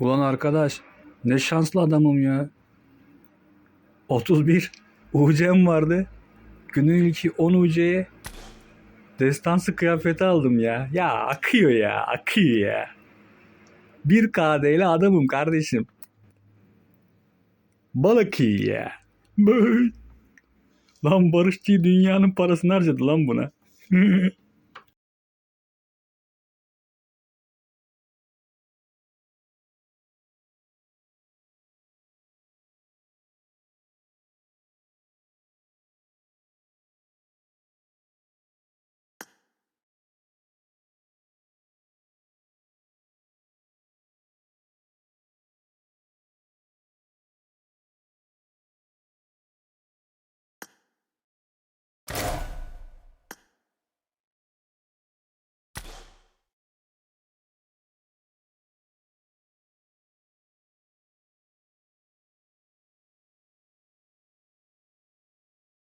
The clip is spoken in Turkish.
Ulan arkadaş ne şanslı adamım ya. 31 UC'm vardı. Günün ilki 10 UC'ye destansı kıyafeti aldım ya. Ya akıyor ya akıyor ya. Bir KD ile adamım kardeşim. Bal akıyor ya. Böyle. Lan Barışçı dünyanın parasını harcadı lan buna.